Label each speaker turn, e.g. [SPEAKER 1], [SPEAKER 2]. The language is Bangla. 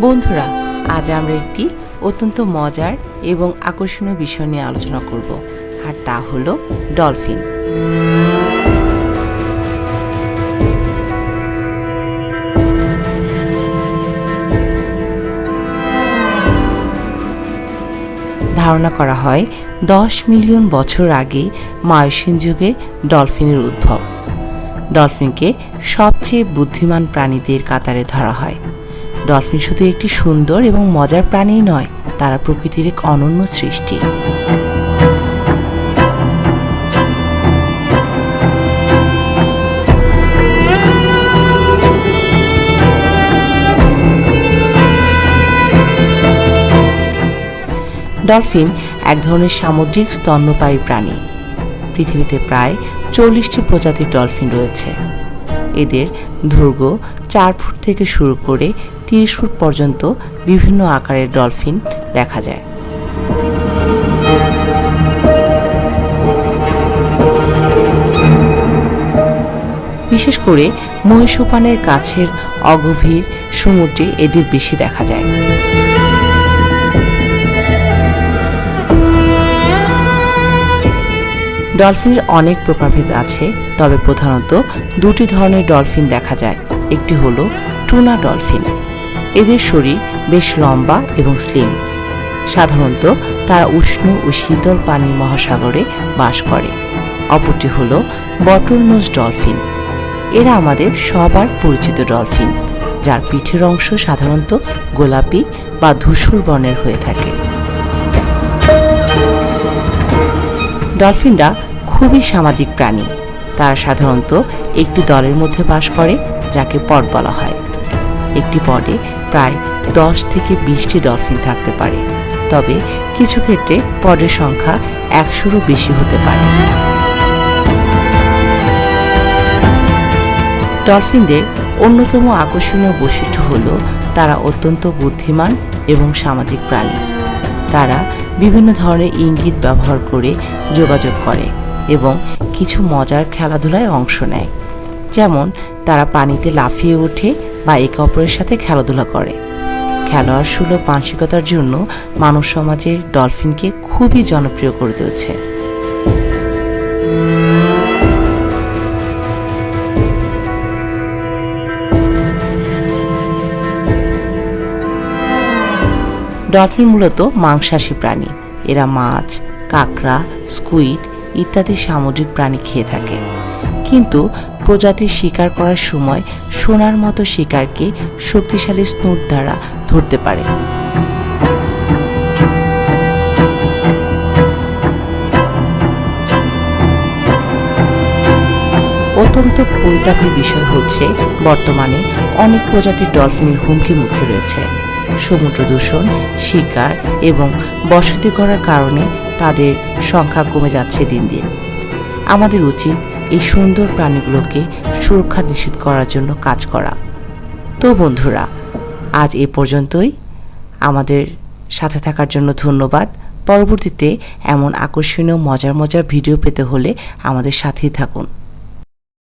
[SPEAKER 1] বন্ধুরা, আজ আমরা একটি অত্যন্ত মজার এবং আকর্ষণীয় বিষয় নিয়ে আলোচনা করব, আর তা হলো ডলফিন। ধারণা করা হয়, দশ মিলিয়ন বছর আগে মায়োসিন যুগে ডলফিনের উদ্ভব। ডলফিনকে সবচেয়ে বুদ্ধিমান প্রাণীদের কাতারে ধরা হয়। ডলফিন শুধু একটি সুন্দর এবং মজার প্রাণী নয়, তারা প্রকৃতির এক অনন্য সৃষ্টি। ডলফিন এক ধরনের সামুদ্রিক স্তন্যপায়ী প্রাণী। পৃথিবীতে প্রায় চল্লিশটি প্রজাতির ডলফিন রয়েছে। এদের দৈর্ঘ্য চার ফুট থেকে শুরু করে তিরিশ ফুট পর্যন্ত বিভিন্ন আকারের ডলফিন দেখা যায়। বিশেষ করে মহিষোপানের কাছের অগভীর সমুদ্রে এদের বেশি দেখা যায়। ডলফিনের অনেক প্রকারভেদ আছে, তবে প্রধানত দুটি ধরনের ডলফিন দেখা যায়। একটি হলো টুনা ডলফিন। এদের শরীর বেশ লম্বা এবং স্লিম। সাধারণত তারা উষ্ণ ও শীতল পানির মহাসাগরে বাস করে। অপরটি হল বটলনোজ ডলফিন। এরা আমাদের সবার পরিচিত ডলফিন, যার পিঠের অংশ সাধারণত গোলাপি বা ধূসর বর্ণের হয়ে থাকে। ডলফিনরা খুবই সামাজিক প্রাণী। তারা সাধারণত একটি দলের মধ্যে বাস করে, যাকে পড বলা হয়। একটি পডে প্রায় দশ থেকে বিশটি ডলফিন থাকতে পারে। তবে কিছু ক্ষেত্রে পডের সংখ্যা একশোরও বেশি হতে পারে। ডলফিনদের অন্যতম আকর্ষণীয় বৈশিষ্ট্য হল তারা অত্যন্ত বুদ্ধিমান এবং সামাজিক প্রাণী। তারা বিভিন্ন ধরনের ইঙ্গিত ব্যবহার করে যোগাযোগ করে এবং কিছু মজার খেলাধুলায় অংশ নেয়। যেমন, তারা পানিতে লাফিয়ে ওঠে বা একে অপরের সাথে খেলাধুলা করে। খেলোয়াড় সুলভ মানসিকতার জন্য মানব সমাজে ডলফিনকে খুবই জনপ্রিয় করে তুলছে। ডলফিন মূলত মাংসাশী প্রাণী। এরা মাছ, কাঁকড়া, স্কুইড ইত্যাদি সামুদ্রিক প্রাণী খেয়ে থাকে। কিন্তু প্রজাতির শিকার করার সময় সোনার মতো শিকারকে শক্তিশালী স্নুট দ্বারা ধরতে পারে। অত্যন্ত পরিতাপের বিষয় হচ্ছে, বর্তমানে অনেক প্রজাতির ডলফিনের হুমকি মুখে রয়েছে। সমুদ্র দূষণ, শিকার এবং বসতি করার কারণে তাদের সংখ্যা কমে যাচ্ছে দিন দিন। আমাদের উচিত এই সুন্দর প্রাণীগুলোকে সুরক্ষা নিশ্চিত করার জন্য কাজ করা। তো বন্ধুরা, আজ এ পর্যন্তই। আমাদের সাথে থাকার জন্য ধন্যবাদ। পরবর্তীতে এমন আকর্ষণীয়, মজার মজার ভিডিও পেতে হলে আমাদের সাথেই থাকুন।